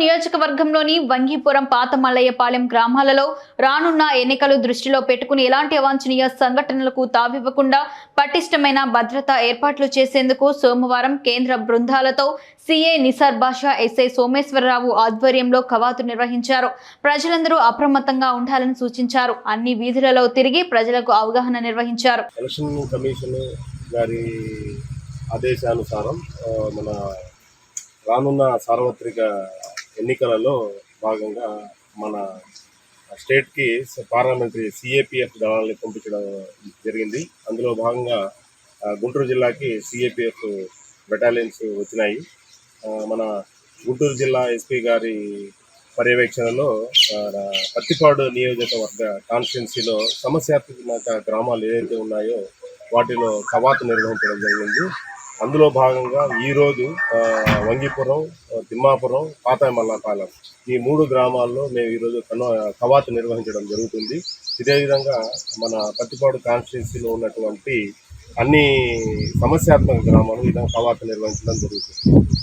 నియోజకవర్గంలోని వంగిపురం పాత మల్లయ్యపాలెం గ్రామాలలో రానున్న ఎన్నికలు దృష్టిలో పెట్టుకుని ఎలాంటి అవాంఛనీయ సంఘటనలకు తావివ్వకుండా పటిష్టమైన భద్రతా ఏర్పాట్లు చేసేందుకు సోమవారం కేంద్ర బృందాలతో సీఏ నిసార్ బాషా ఎస్ఐ సోమేశ్వరరావు ఆధ్వర్యంలో కవాతు నిర్వహించారు. ప్రజలందరూ అప్రమత్తంగా ఉండాలని సూచించారు. అన్ని వీధులలో తిరిగి ప్రజలకు అవగాహన నిర్వహించారు. ఎలక్షన్ కమిషన్ గారి ఆదేశానుసారం మన రానున్న సార్వత్రిక ఎన్నికలలో భాగంగా మన స్టేట్కి పార్లమెంటరీ సిఏపిఎఫ్ దళాలని పంపించడం జరిగింది. అందులో భాగంగా గుంటూరు జిల్లాకి సిఏపిఎఫ్ బెటాలియన్స్ వచ్చినాయి. మన గుంటూరు జిల్లా ఎస్పీ గారి పర్యవేక్షణలో పత్తిపాడు నియోజకవర్గ కాన్స్టిట్యున్సీలో సమస్యాత్మక గ్రామాలు ఏవైతే ఉన్నాయో వాటిలో కవాతు నిర్వహించడం జరిగింది. అందులో భాగంగా ఈరోజు వంగిపురం తిమ్మాపురం పాతామల్లాపాలెం ఈ మూడు గ్రామాల్లో మేము ఈరోజు కను కవాతు నిర్వహించడం జరుగుతుంది. ఇదే విధంగా మన పత్తిపాడు కాన్స్టిట్యున్సీలో ఉన్నటువంటి అన్ని సమస్యాత్మక గ్రామాలు ఈ విధంగా కవాతు నిర్వహించడం జరుగుతుంది.